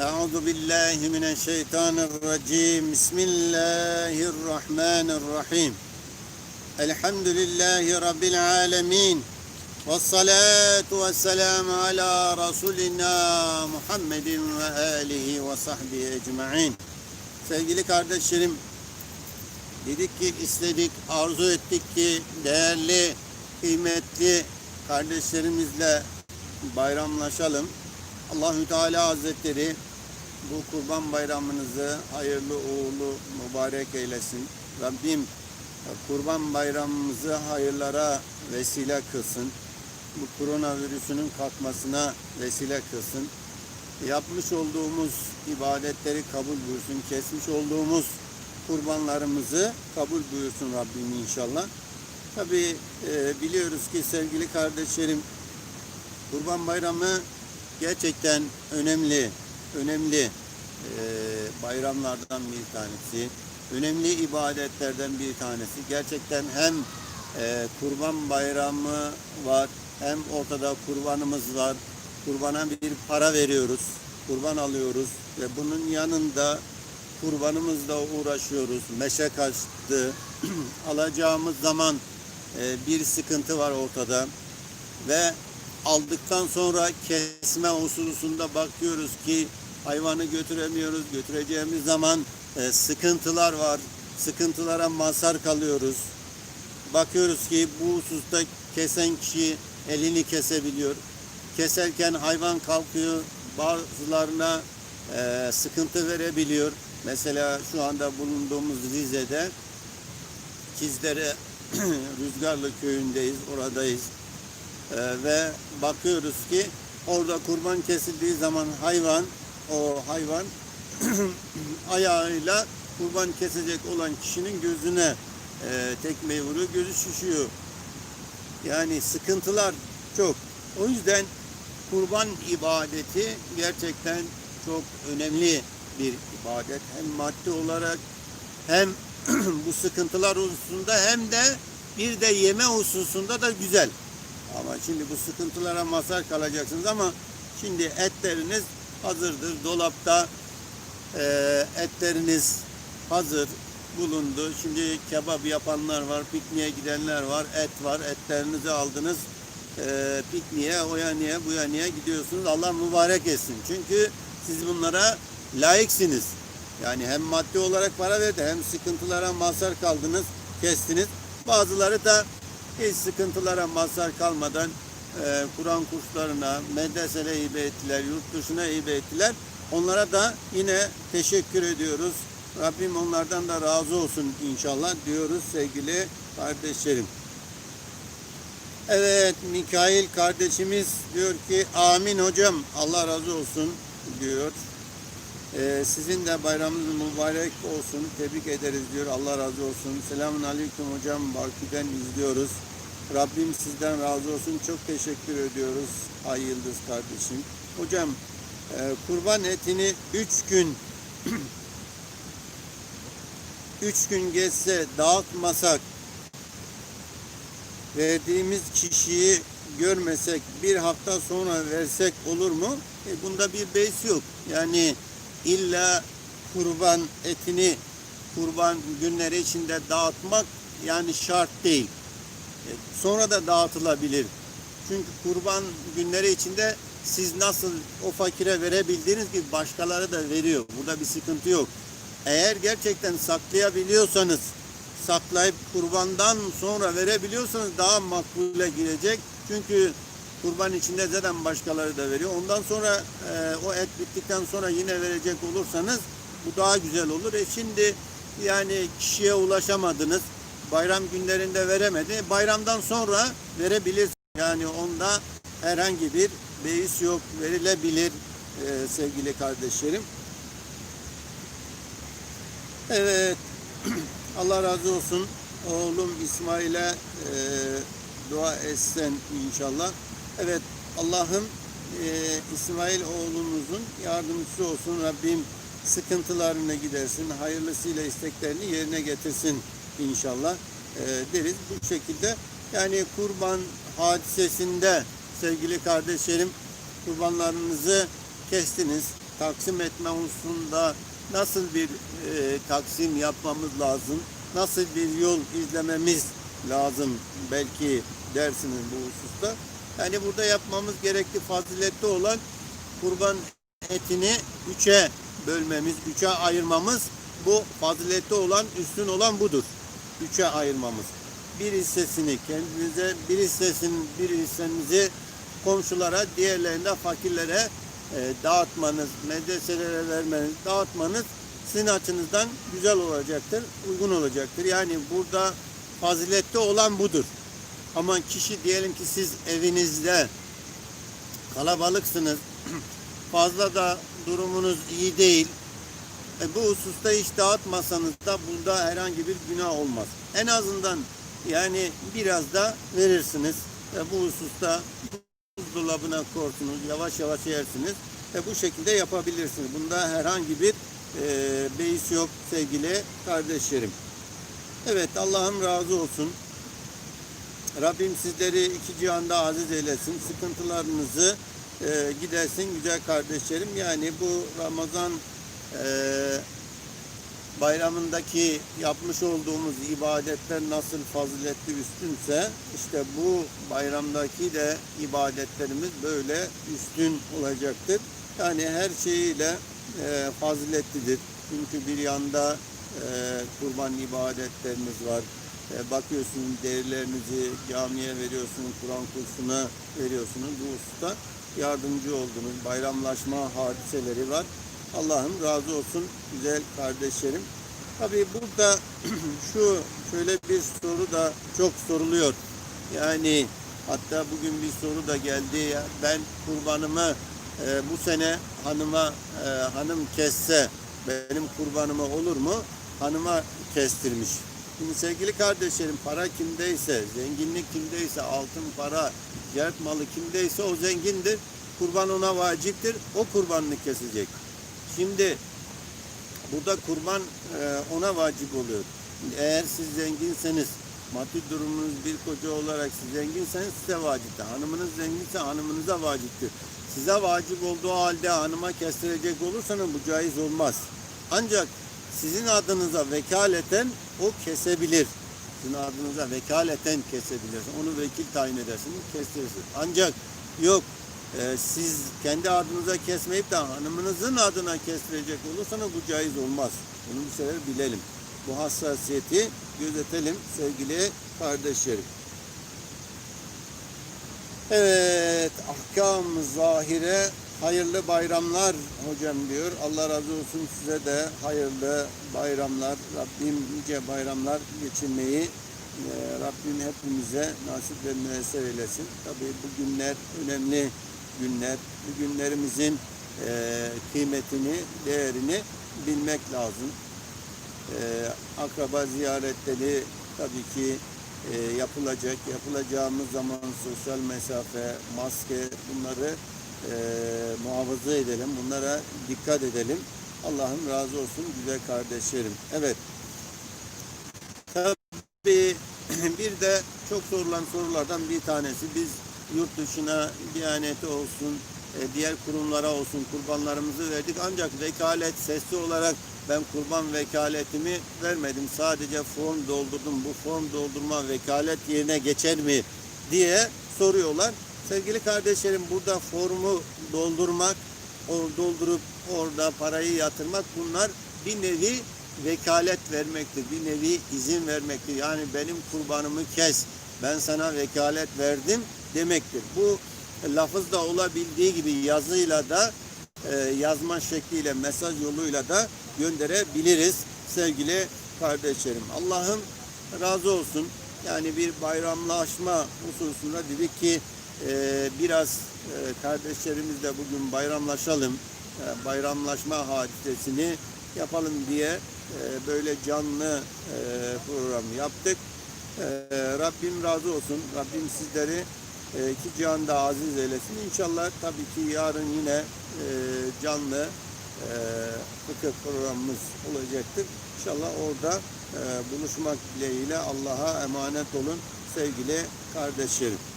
أعوذ بالله من الشيطان الرجيم بسم الله الرحمن الرحيم الحمد لله رب العالمين والصلاة والسلام على رسولنا Muhammed ve alihi ve sahbihi ecmain. Sevgili kardeşlerim, dedik ki istedik, arzu ettik ki değerli, kıymetli kardeşlerimizle bayramlaşalım. Allahü Teala Hazretleri bu kurban bayramınızı hayırlı uğurlu mübarek eylesin. Rabbim e, kurban bayramımızı hayırlara vesile kılsın. Bu koronavirüsünün kalkmasına vesile kılsın. Yapmış olduğumuz ibadetleri kabul buyursun. Kesmiş olduğumuz kurbanlarımızı kabul buyursun Rabbim inşallah. Tabi biliyoruz ki sevgili kardeşlerim Kurban Bayramı gerçekten önemli, önemli bayramlardan bir tanesi. Önemli ibadetlerden bir tanesi. Gerçekten hem Kurban Bayramı var, hem ortada kurbanımız var. Kurbana bir para veriyoruz, kurban alıyoruz ve bunun yanında kurbanımızla uğraşıyoruz. Meşakkatlı alacağımız zaman bir sıkıntı var ortada ve aldıktan sonra kesme hususunda bakıyoruz ki hayvanı götüremiyoruz. Götüreceğimiz zaman e, sıkıntılar var. Sıkıntılara mazhar kalıyoruz. Bakıyoruz ki bu hususta kesen kişi elini kesebiliyor. Keserken hayvan kalkıyor. Bazılarına e, sıkıntı verebiliyor. Mesela şu anda bulunduğumuz Rize'de Kizdere Rüzgarlı köyündeyiz, oradayız. Ee, ve bakıyoruz ki orada kurban kesildiği zaman hayvan o hayvan ayağıyla kurban kesecek olan kişinin gözüne e, tekmeyi vuruyor, gözü şişiyor. Yani sıkıntılar çok. O yüzden kurban ibadeti gerçekten çok önemli bir ibadet. Hem maddi olarak hem bu sıkıntılar hususunda hem de bir de yeme hususunda da güzel. Ama şimdi bu sıkıntılara mazhar kalacaksınız ama şimdi etleriniz hazırdır. Dolapta e, etleriniz hazır bulundu. Şimdi kebap yapanlar var, pikniğe gidenler var, et var. Etlerinizi aldınız. E, pikniğe, o yanıya, bu yanıya gidiyorsunuz. Allah mübarek etsin. Çünkü siz bunlara layıksınız. Yani hem maddi olarak para verdi hem sıkıntılara mazhar kaldınız, kestiniz. Bazıları da hiç sıkıntılara mazhar kalmadan e, Kur'an kurslarına, medresele hibe ettiler, yurt dışına hibe ettiler. Onlara da yine teşekkür ediyoruz. Rabbim onlardan da razı olsun inşallah diyoruz sevgili kardeşlerim. Evet Mikail kardeşimiz diyor ki amin hocam Allah razı olsun diyor. Ee, sizin de bayramınız mübarek olsun. Tebrik ederiz diyor. Allah razı olsun. Selamun aleyküm hocam. Bakü'den izliyoruz. Rabbim sizden razı olsun. Çok teşekkür ediyoruz. Ay Yıldız kardeşim. Hocam e, kurban etini 3 gün 3 gün geçse dağıtmasak verdiğimiz kişiyi görmesek bir hafta sonra versek olur mu? E, bunda bir beys yok. Yani illa kurban etini kurban günleri içinde dağıtmak yani şart değil. Sonra da dağıtılabilir. Çünkü kurban günleri içinde siz nasıl o fakire verebildiğiniz gibi başkaları da veriyor. Burada bir sıkıntı yok. Eğer gerçekten saklayabiliyorsanız, saklayıp kurbandan sonra verebiliyorsanız daha makbule girecek. Çünkü kurban içinde zaten başkaları da veriyor. Ondan sonra e, o et bittikten sonra yine verecek olursanız bu daha güzel olur. E şimdi yani kişiye ulaşamadınız. Bayram günlerinde veremedi. Bayramdan sonra verebilir. Yani onda herhangi bir beis yok. Verilebilir e, sevgili kardeşlerim. Evet. Allah razı olsun. Oğlum İsmail'e e, dua etsen inşallah. Evet Allah'ım e, İsmail oğlumuzun yardımcısı olsun. Rabbim sıkıntılarını gidersin. Hayırlısıyla isteklerini yerine getirsin inşallah e, deriz. Bu şekilde yani kurban hadisesinde sevgili kardeşlerim kurbanlarınızı kestiniz. taksim etme hususunda nasıl bir e, taksim yapmamız lazım? Nasıl bir yol izlememiz lazım belki dersiniz bu hususta. Yani burada yapmamız gerekli faziletli olan kurban etini üçe bölmemiz, üçe ayırmamız bu faziletli olan, üstün olan budur. Üçe ayırmamız. Bir hissesini kendinize, bir hissesinin bir hissenizi komşulara, diğerlerini de fakirlere e, dağıtmanız, medreselere vermeniz, dağıtmanız sizin açınızdan güzel olacaktır, uygun olacaktır. Yani burada faziletli olan budur. Ama kişi diyelim ki siz evinizde kalabalıksınız, fazla da durumunuz iyi değil. E, bu hususta hiç dağıtmasanız da burada herhangi bir günah olmaz. En azından yani biraz da verirsiniz. E, bu hususta buzdolabına korsunuz, yavaş yavaş yersiniz. E, bu şekilde yapabilirsiniz. Bunda herhangi bir e, beis yok sevgili kardeşlerim. Evet Allah'ım razı olsun. Rabbim sizleri iki cihanda aziz eylesin. Sıkıntılarınızı e, gidersin güzel kardeşlerim. Yani bu Ramazan e, bayramındaki yapmış olduğumuz ibadetler nasıl faziletli üstünse işte bu bayramdaki de ibadetlerimiz böyle üstün olacaktır. Yani her şeyiyle e, faziletlidir. Çünkü bir yanda e, kurban ibadetlerimiz var. E, bakıyorsunuz değerlerinizi camiye veriyorsunuz, Kur'an kursuna veriyorsunuz. Bu hususta yardımcı oldunuz. Bayramlaşma hadiseleri var. Allah'ım razı olsun güzel kardeşlerim. Tabii burada şu şöyle bir soru da çok soruluyor. Yani hatta bugün bir soru da geldi. Ya, ben kurbanımı e, bu sene hanıma e, hanım kesse benim kurbanıma olur mu? Hanıma kestirmiş. Şimdi sevgili kardeşlerim para kimdeyse, zenginlik kimdeyse, altın para, cihat malı kimdeyse o zengindir. Kurban ona vaciptir. O kurbanını kesecek. Şimdi burada kurban e, ona vacip oluyor. Eğer siz zenginseniz, maddi durumunuz bir koca olarak siz zenginseniz size vaciptir. Hanımınız zenginse hanımınıza vaciptir. Size vacip olduğu halde hanıma kestirecek olursanız bu caiz olmaz. Ancak sizin adınıza vekaleten o kesebilir. Sizin adınıza vekaleten kesebilir. Onu vekil tayin edersiniz, kestirirsiniz. Ancak yok e, siz kendi adınıza kesmeyip de hanımınızın adına kestirecek olursanız bu caiz olmaz. Bunu bir sefer bilelim. Bu hassasiyeti gözetelim sevgili kardeşlerim. Evet, ahkam zahire hayırlı bayramlar hocam diyor. Allah razı olsun size de hayırlı bayramlar. Rabbim nice bayramlar geçirmeyi e, Rabbim hepimize nasip ve müessir eylesin. Tabii bu günler önemli günler. Bu günlerimizin e, kıymetini, değerini bilmek lazım. E, akraba ziyaretleri tabii ki e, yapılacak. Yapılacağımız zaman sosyal mesafe, maske bunları e, muhafaza edelim. Bunlara dikkat edelim. Allah'ım razı olsun güzel kardeşlerim. Evet. Tabii bir de çok sorulan sorulardan bir tanesi biz yurt dışına Diyaneti olsun, e, diğer kurumlara olsun kurbanlarımızı verdik. Ancak vekalet sesli olarak ben kurban vekaletimi vermedim. Sadece form doldurdum. Bu form doldurma vekalet yerine geçer mi diye soruyorlar. Sevgili kardeşlerim burada formu doldurmak, doldurup orada parayı yatırmak bunlar bir nevi vekalet vermektir. Bir nevi izin vermektir. Yani benim kurbanımı kes. Ben sana vekalet verdim demektir. Bu lafızda olabildiği gibi yazıyla da e, yazma şekliyle, mesaj yoluyla da gönderebiliriz sevgili kardeşlerim. Allah'ım razı olsun. Yani bir bayramlaşma hususunda dedik ki e, biraz e, kardeşlerimizle bugün bayramlaşalım. Bayramlaşma hadisesini yapalım diye böyle canlı program yaptık. Rabbim razı olsun. Rabbim sizleri e, iki cihanda aziz eylesin. İnşallah tabii ki yarın yine e, canlı e, fıkıh programımız olacaktır. İnşallah orada e, buluşmak dileğiyle Allah'a emanet olun sevgili kardeşlerim.